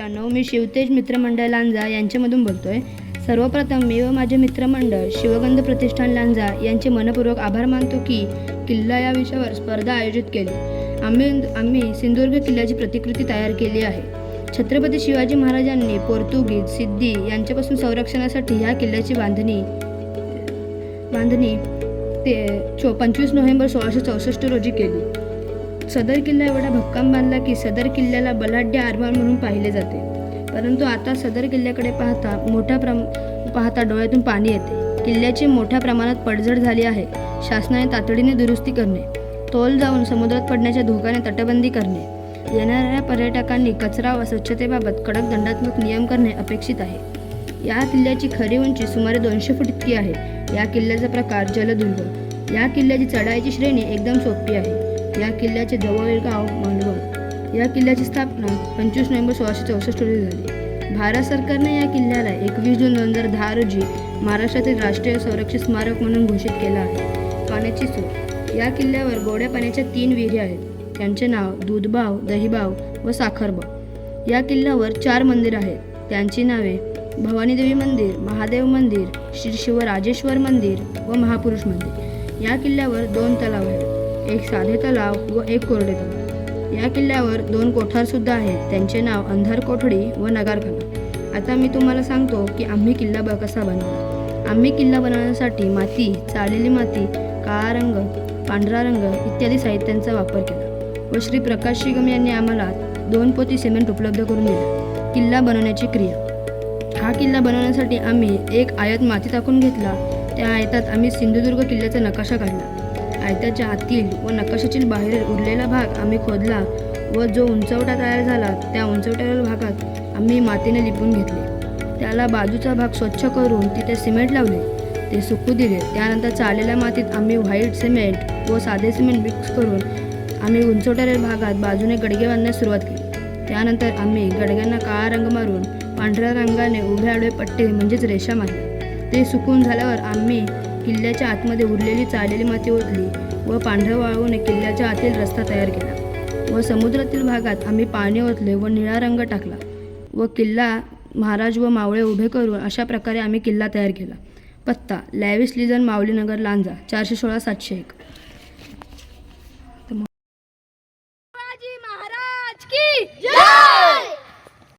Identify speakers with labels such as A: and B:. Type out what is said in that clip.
A: मित्रांनो मी शिवतेज मित्रमंडळ लांजा यांच्यामधून बोलतोय. सर्वप्रथम मी व माझे मित्रमंडळ शिवगंध प्रतिष्ठान लांजा यांचे मनपूर्वक आभार मानतो की किल्ला या विषयावर स्पर्धा आयोजित केली. आम्ही आम्ही सिंधुदुर्ग किल्ल्याची प्रतिकृती तयार केली आहे. छत्रपती शिवाजी महाराजांनी पोर्तुगीज सिद्धी यांच्यापासून संरक्षणासाठी ह्या किल्ल्याची बांधणी बांधणी ते चो पंचवीस नोव्हेंबर सोळाशे चौसष्ट रोजी केली. सदर किल्ला एवढा भक्कम बांधला की सदर किल्ल्याला बलाढ्य आरमार म्हणून पाहिले जाते. परंतु आता सदर किल्ल्याकडे पाहता मोठ्या प्रम पाहता डोळ्यातून पाणी येते. किल्ल्याची मोठ्या प्रमाणात पडझड झाली आहे. शासनाने तातडीने दुरुस्ती करणे. तोल जाऊन समुद्रात पडण्याच्या धोक्याने तटबंदी करणे. येणाऱ्या पर्यटकांनी कचरा व स्वच्छतेबाबत कडक दंडात्मक नियम करणे अपेक्षित आहे. या किल्ल्याची खरी उंची सुमारे दोनशे फूट इतकी आहे. या किल्ल्याचा प्रकार जलदुर्ग. या किल्ल्याची चढाईची श्रेणी एकदम सोपी आहे. या किल्ल्याचे जवळील गाव मांडवळ या किल्ल्याची स्थापना पंचवीस नोव्हेंबर सोळाशे चौसष्ट रोजी झाली. भारत सरकारने या किल्ल्याला एकवीस जून दोन हजार दहा रोजी महाराष्ट्रातील राष्ट्रीय संरक्षित स्मारक म्हणून घोषित केला आहे. पाण्याची सोय या किल्ल्यावर गोड्या पाण्याच्या तीन विहिरी आहेत. त्यांचे नाव दूधबाव दहीबाव व साखरबाव. या किल्ल्यावर चार मंदिर आहेत. त्यांची नावे भवानीदेवी मंदिर महादेव मंदिर श्री शिवराजेश्वर मंदिर व महापुरुष मंदिर. या किल्ल्यावर दोन तलाव आहेत. एक साधे तलाव व एक कोरडे तलाव या किल्ल्यावर दोन कोठारसुद्धा आहेत. त्यांचे नाव अंधार कोठडी व नगारखाना. आता मी तुम्हाला सांगतो की आम्ही किल्ला ब कसा बनवला आम्ही किल्ला बनवण्यासाठी माती चाळलेली माती काळा रंग पांढरा रंग इत्यादी साहित्यांचा वापर केला व श्री प्रकाश शिगम यांनी आम्हाला दोन पोती सिमेंट उपलब्ध करून दिला किल्ला बनवण्याची क्रिया. हा किल्ला बनवण्यासाठी आम्ही एक आयत माती टाकून घेतला. त्या आयतात आम्ही सिंधुदुर्ग किल्ल्याचा नकाशा काढला. आयताच्या आतील व नकाशातील बाहेर उरलेला भाग आम्ही खोदला व जो उंचवटा तयार झाला त्या उंचवट्यावरील भागात आम्ही मातीने लिपून घेतले. त्याला बाजूचा भाग स्वच्छ करून तिथे सिमेंट लावले. ते सुकू दिले. त्यानंतर चाललेल्या मातीत आम्ही व्हाईट सिमेंट व साधे सिमेंट मिक्स करून आम्ही उंचवट्यावरील भागात बाजूने गडगे बांधण्यास सुरुवात केली. त्यानंतर आम्ही गडग्यांना काळा रंग मारून पांढऱ्या रंगाने उभे आडवे पट्टे म्हणजेच रेषा मारल्या. ते सुकून झाल्यावर आम्ही किल्ल्याच्या आतमध्ये उरलेली चाळलेली माती ओतली व पांढऱ्या वाळवून किल्ल्याच्या आतील रस्ता तयार केला व समुद्रातील भागात आम्ही पाणी ओतले व निळा रंग टाकला व किल्ला महाराज व मावळे उभे करून अशा प्रकारे आम्ही किल्ला तयार केला. पत्ता लॅविस लिझन माऊलीनगर लांजा चारशे सोळा सातशे एक.